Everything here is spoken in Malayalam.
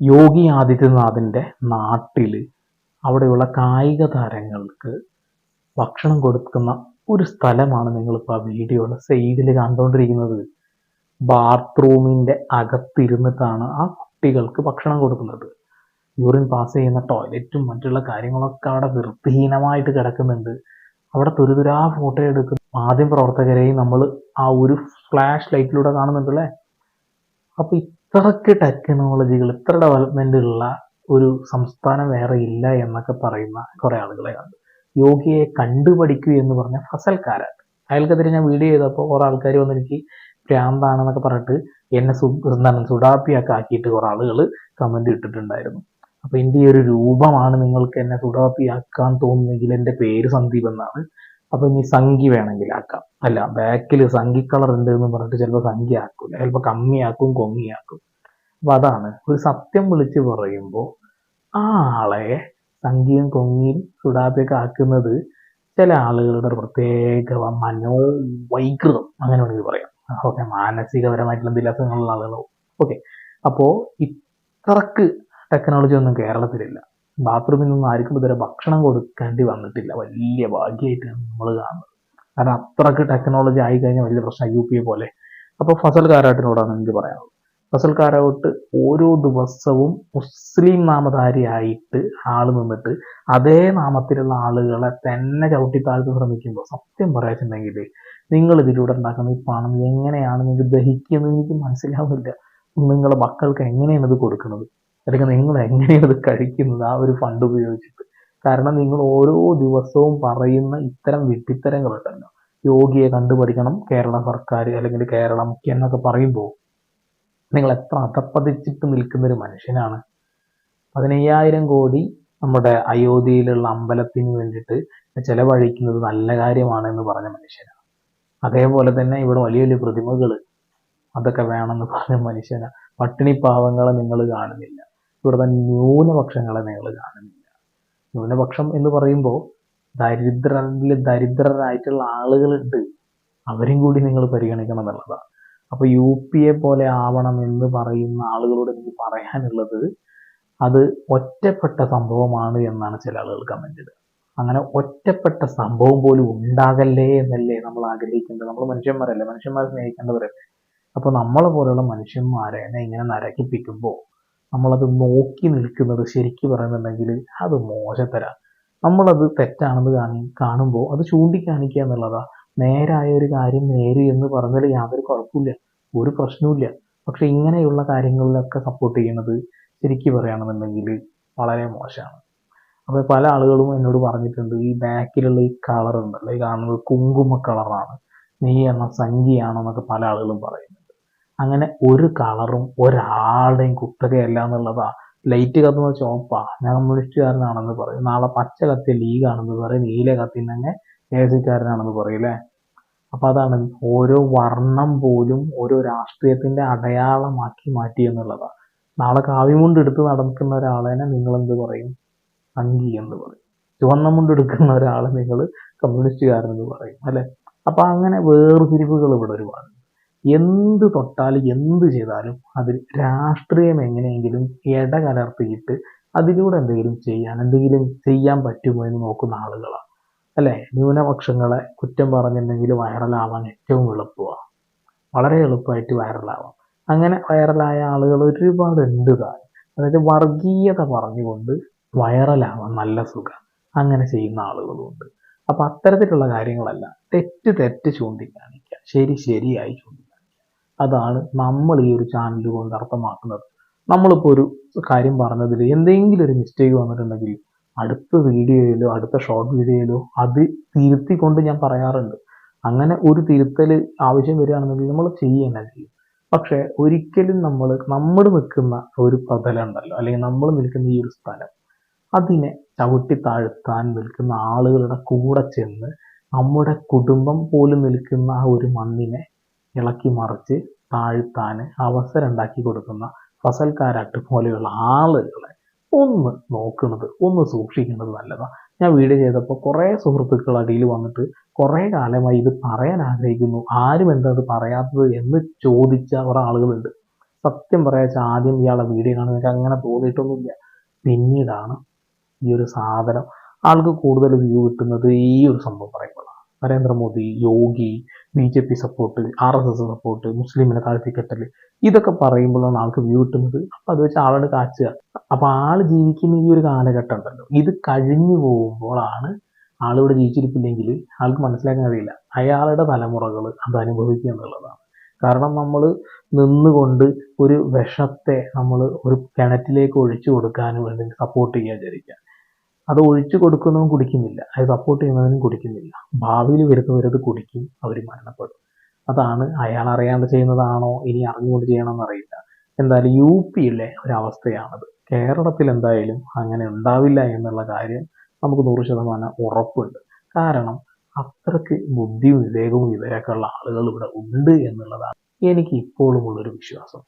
യോഗി ആദിത്യനാഥിന്റെ നാട്ടിൽ അവിടെയുള്ള കായിക താരങ്ങൾക്ക് ഭക്ഷണം കൊടുക്കുന്ന ഒരു സ്ഥലമാണ് നിങ്ങളിപ്പോൾ ആ വീഡിയോയുടെ സൈഡിൽ കണ്ടുകൊണ്ടിരിക്കുന്നത്. ബാത്റൂമിന്റെ അകത്തിരുന്നിട്ടാണ് ആ കുട്ടികൾക്ക് ഭക്ഷണം കൊടുക്കുന്നത്. യൂറിൻ പാസ് ചെയ്യുന്ന ടോയ്ലറ്റും മറ്റുള്ള കാര്യങ്ങളൊക്കെ അവിടെ വൃത്തിഹീനമായിട്ട് കിടക്കുന്നുണ്ട്. അവിടെ തുരുതുരാ ഫോട്ടോ എടുക്കുന്ന ആദ്യം പ്രവർത്തകരെയും നമ്മൾ ആ ഒരു ഫ്ലാഷ് ലൈറ്റിലൂടെ കാണുന്നുണ്ടല്ലേ? അപ്പൊ ഇത്രക്ക് ടെക്നോളജികൾ ഇത്ര ഡെവലപ്മെന്റ് ഉള്ള ഒരു സംസ്ഥാനം വേറെ ഇല്ല എന്നൊക്കെ പറയുന്ന കുറേ ആളുകളെ കണ്ടു. യോഗിയെ കണ്ടുപഠിക്കൂ എന്ന് പറഞ്ഞ ഫസൽക്കാരാണ്. അയാൾക്കെതിരെ ഞാൻ വീഡിയോ ചെയ്തപ്പോൾ കുറെ ആൾക്കാർ വന്ന് എനിക്ക് ഭ്രാന്താണെന്നൊക്കെ പറഞ്ഞിട്ട് എന്നെ സു എന്താണ് സുഡാപ്പിയൊക്കെ ആക്കിയിട്ട് കുറെ ആളുകൾ കമന്റ് ഇട്ടിട്ടുണ്ടായിരുന്നു. അപ്പൊ എന്റെ ഈ ഒരു രൂപമാണ് നിങ്ങൾക്ക് എന്നെ സുഡാപ്പിയാക്കാൻ തോന്നുന്നെങ്കിൽ എന്റെ പേര് സന്ദീപ് എന്നാണ്. അപ്പൊ ഇനി സംഖ്യ വേണമെങ്കിൽ ആക്കാം അല്ല ബാക്കിൽ സംഖ്യ കളർ ഉണ്ട് എന്ന് പറഞ്ഞിട്ട് ചിലപ്പോൾ സംഖ്യ ആക്കൂല. ചിലപ്പോൾ കമ്മിയാക്കും കൊങ്ങിയാക്കും. അപ്പൊ അതാണ്. ഒരു സത്യം വിളിച്ച് പറയുമ്പോൾ ആ ആളെ സംഖ്യയും കൊങ്ങിയും സുഡാപ്പിയൊക്കെ ആക്കുന്നത് ചില ആളുകളുടെ പ്രത്യേക മനോവൈകൃതം അങ്ങനെ വേണമെങ്കിൽ പറയാം. ഓക്കെ മാനസികപരമായിട്ടുള്ള എന്തെങ്കിലും അസുഖങ്ങളുള്ള ആളുകളോ. ഓക്കെ. അപ്പോൾ ഇത്രക്ക് ടെക്നോളജി ഒന്നും കേരളത്തിലില്ല. ബാത്റൂമിൽ നിന്നും ആർക്കും ഇതുവരെ ഭക്ഷണം കൊടുക്കേണ്ടി വന്നിട്ടില്ല. വലിയ ഭാഗ്യമായിട്ടാണ് നമ്മൾ കാണുന്നത്. കാരണം അത്രയ്ക്ക് ടെക്നോളജി ആയി കഴിഞ്ഞാൽ വലിയ പ്രശ്നം യു പി എ പോലെ. അപ്പോൾ ഫസൽ കാരാട്ടിനോടാണ് എനിക്ക് പറയാനുള്ളത്. ഫസൽ കാരാട്ട് ഓരോ ദിവസവും മുസ്ലിം നാമധാരിയായിട്ട് ആൾ നിന്നിട്ട് അതേ നാമത്തിലുള്ള ആളുകളെ തന്നെ ചവിട്ടി താഴ്ത്തി ശ്രമിക്കുമ്പോൾ സത്യം പറയാച്ചിട്ടുണ്ടെങ്കിൽ നിങ്ങൾ ഇതിലൂടെ ഉണ്ടാക്കുന്ന ഈ പണം എങ്ങനെയാണ് നിങ്ങൾക്ക് ദഹിക്കുന്നത് എനിക്ക് മനസ്സിലാവുന്നില്ല. നിങ്ങളുടെ മക്കൾക്ക് എങ്ങനെയാണ് ഇത് കൊടുക്കുന്നത്? അല്ലെങ്കിൽ നിങ്ങൾ എങ്ങനെയാണ് കഴിക്കുന്നത് ആ ഒരു ഫണ്ട് ഉപയോഗിച്ചിട്ട്. കാരണം നിങ്ങൾ ഓരോ ദിവസവും പറയുന്ന ഇത്തരം വിട്ടിത്തരങ്ങളുണ്ടല്ലോ യോഗിയെ കണ്ടുപഠിക്കണം കേരള സർക്കാർ അല്ലെങ്കിൽ കേരള മുഖ്യ എന്നൊക്കെ പറയുമ്പോൾ നിങ്ങൾ എത്ര അധപ്പതിച്ചിട്ട് നിൽക്കുന്ന ഒരു മനുഷ്യനാണ്. പതിനയ്യായിരം കോടി നമ്മുടെ അയോധ്യയിലുള്ള അമ്പലത്തിന് വേണ്ടിയിട്ട് ചെലവഴിക്കുന്നത് നല്ല കാര്യമാണ് എന്ന് പറഞ്ഞ മനുഷ്യനാണ്. അതേപോലെ തന്നെ ഇവിടെ വലിയ വലിയ പ്രതിമകൾ അതൊക്കെ വേണമെന്ന് പറഞ്ഞ മനുഷ്യനാണ്. പട്ടിണി പാവങ്ങളെ നിങ്ങൾ കാണുന്നില്ല. ഇവിടുത്തെ ന്യൂനപക്ഷങ്ങളെ നിങ്ങൾ കാണുന്നില്ല. ന്യൂനപക്ഷം എന്ന് പറയുമ്പോൾ ദരിദ്രരിൽ ദരിദ്രരായിട്ടുള്ള ആളുകളുണ്ട്. അവരും കൂടി നിങ്ങൾ പരിഗണിക്കണം എന്നുള്ളതാണ്. അപ്പൊ യു പി എ പോലെ ആവണം എന്ന് പറയുന്ന ആളുകളോട് എനിക്ക് പറയാനുള്ളത് അത് ഒറ്റപ്പെട്ട സംഭവമാണ് എന്നാണ് ചില ആളുകൾ കമന്റ് ഇടുക. അങ്ങനെ ഒറ്റപ്പെട്ട സംഭവം പോലും ഉണ്ടാകല്ലേ എന്നല്ലേ നമ്മൾ ആഗ്രഹിക്കേണ്ടത്? നമ്മൾ മനുഷ്യന്മാരല്ലേ? മനുഷ്യന്മാരെ സ്നേഹിക്കേണ്ടവരല്ലേ? അപ്പൊ നമ്മളെ പോലെയുള്ള മനുഷ്യന്മാരെ ഇങ്ങനെ നരകിപ്പിക്കുമ്പോൾ നമ്മളത് നോക്കി നിൽക്കുന്നത് ശരിക്കും പറയുന്നുണ്ടെങ്കിൽ അത് മോശത്തരാ. നമ്മളത് തെറ്റാണെന്ന് കാണി കാണുമ്പോൾ അത് ചൂണ്ടിക്കാണിക്കുക എന്നുള്ളതാ. നേരായ ഒരു കാര്യം നേര് എന്ന് പറഞ്ഞാൽ യാതൊരു കുഴപ്പമില്ല ഒരു പ്രശ്നവുമില്ല. പക്ഷെ ഇങ്ങനെയുള്ള കാര്യങ്ങളിലൊക്കെ സപ്പോർട്ട് ചെയ്യുന്നത് ശരിക്കും പറയുകയാണെന്നുണ്ടെങ്കിൽ വളരെ മോശമാണ്. അപ്പോൾ പല ആളുകളും എന്നോട് പറഞ്ഞിട്ടുണ്ട് ഈ ബാക്കിലുള്ള ഈ കളർ ഉണ്ടല്ലോ ഈ കാണുന്നത് കുങ്കുമ കളറാണ് നീ എന്ന സംഖ്യയാണെന്നൊക്കെ പല ആളുകളും പറയുന്നുണ്ട് അങ്ങനെ ഒരു കളറും ഒരാളുടെയും കുത്തകയല്ല എന്നുള്ളതാ. ലൈറ്റ് കത്തുന്ന ചുവപ്പാ കമ്മ്യൂണിസ്റ്റുകാരനാണെന്ന് പറയും. നാളെ പച്ച കത്തിയ ലീഗാണെന്ന് പറയും. നീല കത്തിനങ്ങ് എ സിക്കാരനാണെന്ന് പറയും അല്ലേ? അപ്പൊ അതാണ് ഓരോ വർണം പോലും ഓരോ രാഷ്ട്രീയത്തിന്റെ അടയാളമാക്കി മാറ്റി എന്നുള്ളതാണ് നാളെ കാവിമുണ്ട് എടുത്ത് നടക്കുന്ന ഒരാളെ നിങ്ങൾ എന്ത് പറയും? അങ്കി എന്ന് പറയും. ചുവന്ന മുണ്ട് എടുക്കുന്ന ഒരാളെ നിങ്ങൾ കമ്മ്യൂണിസ്റ്റുകാരൻ എന്ന് പറയും അല്ലെ? അപ്പൊ അങ്ങനെ വേർതിരിവുകൾ ഇവിടെ ഒരുപാട് എന്ത് തൊട്ടാലും എന്ത് ചെയ്താലും അതിൽ രാഷ്ട്രീയം എങ്ങനെയെങ്കിലും ഇടകലർത്തിയിട്ട് അതിലൂടെ എന്തെങ്കിലും ചെയ്യാൻ എന്തെങ്കിലും ചെയ്യാൻ പറ്റുമോ എന്ന് നോക്കുന്ന ആളുകളാണ്. അല്ലെ? ന്യൂനപക്ഷങ്ങളെ കുറ്റം പറഞ്ഞിട്ടുണ്ടെങ്കിൽ വൈറലാവാൻ ഏറ്റവും എളുപ്പമാണ്. വളരെ എളുപ്പമായിട്ട് വൈറലാവാം. അങ്ങനെ വൈറലായ ആളുകൾ ഒരുപാട് ഉണ്ട് താൻ. അതായത് വർഗീയത പറഞ്ഞുകൊണ്ട് വൈറലാവാൻ നല്ല സുഖം അങ്ങനെ ചെയ്യുന്ന ആളുകളുമുണ്ട് അപ്പൊ അത്തരത്തിലുള്ള കാര്യങ്ങളല്ല തെറ്റ് തെറ്റ് ചൂണ്ടിക്കാണിക്കുക. ശരി ശരിയായി ചൂണ്ടിക്കാണിക്കുക. അതാണ് നമ്മൾ ഈ ഒരു ചാനൽ കൊണ്ട് അർത്ഥമാക്കുന്നത്. നമ്മളിപ്പോൾ ഒരു കാര്യം പറഞ്ഞതിൽ എന്തെങ്കിലും ഒരു മിസ്റ്റേക്ക് വന്നിട്ടുണ്ടെങ്കിൽ അടുത്ത വീഡിയോയിലോ അടുത്ത ഷോർട്ട് വീഡിയോയിലോ അത് തിരുത്തിക്കൊണ്ട് ഞാൻ പറയാറുണ്ട്. അങ്ങനെ ഒരു തിരുത്തൽ ആവശ്യം വരികയാണെന്നുണ്ടെങ്കിൽ നമ്മൾ ചെയ്യുക ചെയ്യും. പക്ഷേ ഒരിക്കലും നമ്മൾ നമ്മൾ നിൽക്കുന്ന ഒരു പ്രതലുണ്ടല്ലോ അല്ലെങ്കിൽ നമ്മൾ നിൽക്കുന്ന ഈ ഒരു സ്ഥലം അതിനെ ചവിട്ടി താഴ്ത്താൻ നിൽക്കുന്ന ആളുകളുടെ കൂടെ ചെന്ന് നമ്മുടെ കുടുംബം പോലും നിൽക്കുന്ന ആ ഒരു മണ്ണിനെ ഇളക്കി മറിച്ച് താഴ്ത്താൻ അവസരം ഉണ്ടാക്കി കൊടുക്കുന്ന ഫസൽക്കാരാട്ട് പോലെയുള്ള ആളുകളെ ഒന്ന് നോക്കുന്നത് ഒന്ന് സൂക്ഷിക്കുന്നത് നല്ലതാണ് ഞാൻ വീഡിയോ ചെയ്തപ്പോൾ കുറേ സുഹൃത്തുക്കൾ അടിയിൽ വന്നിട്ട് കുറേ കാലമായി ഇത് പറയാൻ ആഗ്രഹിക്കുന്നു. ആരും എന്താ അത് പറയാത്തത് എന്ന് ചോദിച്ച ഒരാളുകളുണ്ട്. സത്യം പറയാച്ച ആദ്യം ഇയാളെ വീഡിയോ കാണുന്ന എനിക്ക് അങ്ങനെ തോന്നിയിട്ടൊന്നുമില്ല. പിന്നീടാണ് ഈ ഒരു സാധനം ആൾക്ക് കൂടുതൽ വ്യൂ കിട്ടുന്നത് ഈ ഒരു സംഭവം പറയുമ്പോഴാണ് നരേന്ദ്രമോദി യോഗി B J P support R S S support മുസ്ലിമിനെ താഴ്ത്തിക്കെട്ടൽ ഇതൊക്കെ പറയുമ്പോഴാണ് ആൾക്ക് വ്യൂ കിട്ടുന്നത്. അപ്പം അത് വെച്ച് ആളോട് കാച്ചുക. അപ്പം ആൾ ജീവിക്കുന്ന ഈ ഒരു കാലഘട്ടം ഉണ്ടല്ലോ. ഇത് കഴിഞ്ഞു പോകുമ്പോഴാണ് ആളിവിടെ ജീവിച്ചിരിപ്പില്ലെങ്കിൽ ആൾക്ക് മനസ്സിലാക്കാൻ കഴിയില്ല. അയാളുടെ തലമുറകൾ അത് അനുഭവിക്കുക എന്നുള്ളതാണ്. കാരണം നമ്മൾ നിന്നുകൊണ്ട് ഒരു വിഷത്തെ നമ്മൾ ഒരു കിണറ്റിലേക്ക് ഒഴിച്ചു കൊടുക്കാനും അല്ലെങ്കിൽ സപ്പോർട്ട് ചെയ്യാൻ വിചാരിക്കുക. അത് ഒഴിച്ചു കൊടുക്കുന്നതും കുടിക്കുന്നില്ല. അത് സപ്പോർട്ട് ചെയ്യുന്നവനും കുടിക്കുന്നില്ല. ഭാവിയിൽ വരുന്നവരത് കുടിക്കും അവർ മരണപ്പെടും. അതാണ് അയാൾ അറിയാണ്ട് ചെയ്യുന്നതാണോ ഇനി അറിഞ്ഞുകൊണ്ട് ചെയ്യണമെന്ന് അറിയില്ല. എന്തായാലും യു പിയിലെ ഒരവസ്ഥയാണത്. കേരളത്തിൽ എന്തായാലും അങ്ങനെ ഉണ്ടാവില്ല എന്നുള്ള കാര്യം നമുക്ക് നൂറ് ശതമാനം ഉറപ്പുണ്ട്. കാരണം അത്രയ്ക്ക് ബുദ്ധിയും വിവേകവും വിവരമൊക്കെ ഉള്ള ആളുകൾ ഇവിടെ ഉണ്ട് എന്നുള്ളതാണ് എനിക്ക് ഇപ്പോഴും ഉള്ളൊരു വിശ്വാസം.